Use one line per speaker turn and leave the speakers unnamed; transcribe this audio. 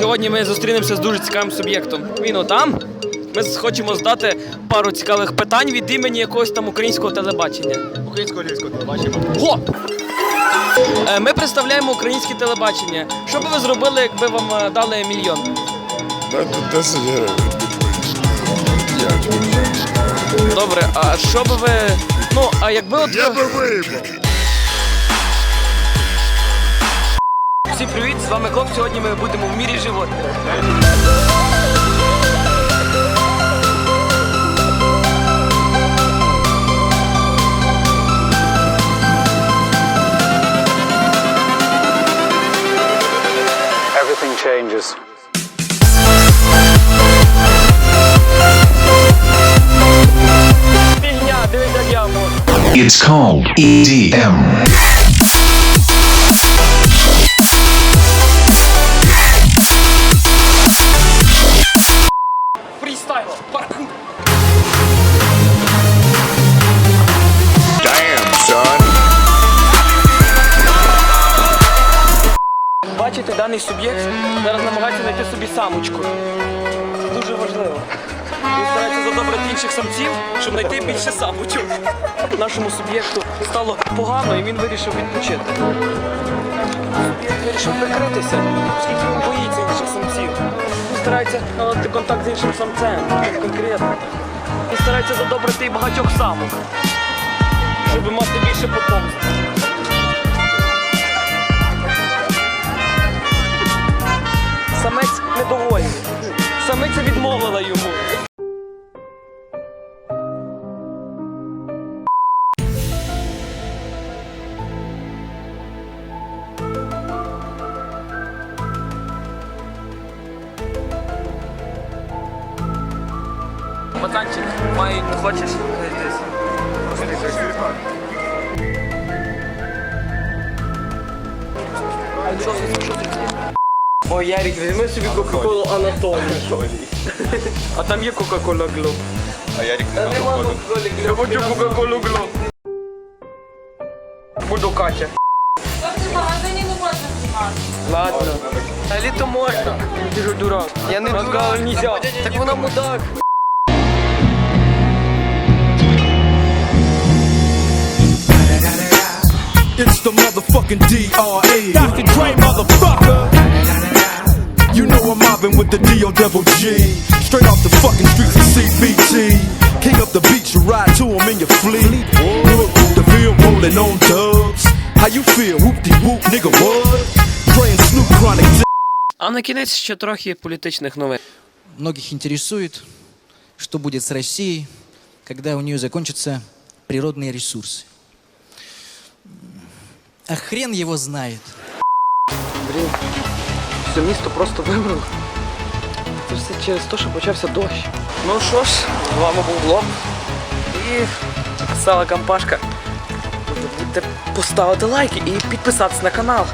Сьогодні ми зустрінемося з дуже цікавим суб'єктом. Він отам. Ми хочемо здати пару цікавих питань від імені якогось там українського телебачення.
Українського львівського телебачення.
Го! Е, Ми представляємо українське телебачення. Що би ви зробили, якби вам е, дали мільйон?
Дайте 10 гривень.
Добре, а що би ви. Ну, а якби от.
Я би виїбав.
Всім привіт, з вами Клоп. Сьогодні ми будемо в мірі животних.
everything changes.
It's called EDM.
Бачите, даний суб'єкт зараз намагається знайти собі самочку. Дуже важливо. Він старається задобрити інших самців, щоб знайти більше самочок. Нашому суб'єкту стало погано і він вирішив відпочити. Суб'єкт вирішив прикритися, оскільки він боїться інших самців. Він старається наладити контакт з іншим самцем, конкретно. Він старається задобрити і багатьох самок, щоб мати більше потомства. Самиця відмовила йому. Пацанчик, має не хочеш? Що це? Що це? О, Ярик, візьми собі Кока-Колу Анатолій. А там є Кока-Кола Глоб.
А Ярик
Та нема Кока-Коли Глоб. Я хочу Кока-Колу Глоб. Буду Катя.
В магазині не можна знімати.
Ладно. А літо можна. Ти ж дурак. Я не дурак. нельзя. Так вона мудак.
It's the motherfucking DRE. Dr. Dre, motherfucker. You know I'm mobbing with the DO double G. Straight off the fucking streets of CBT. King up the beach, you ride to him in your fleet. Look, the film rolling on dubs. How you feel? Whoop de whoop, nigga, what? Dre and Snoop Chronic.
А на кінець ще трохи політичних новин.
Многих интересует, что будет с Россией, когда у нее закончатся природные ресурсы. А хрен его знает.
Блін, Все місто просто вимерло. Це все через те, що почався дощ. Ну що ж, з вами був влог. І сала Кампашка. Не забудьте поставити лайки і підписатися на канал.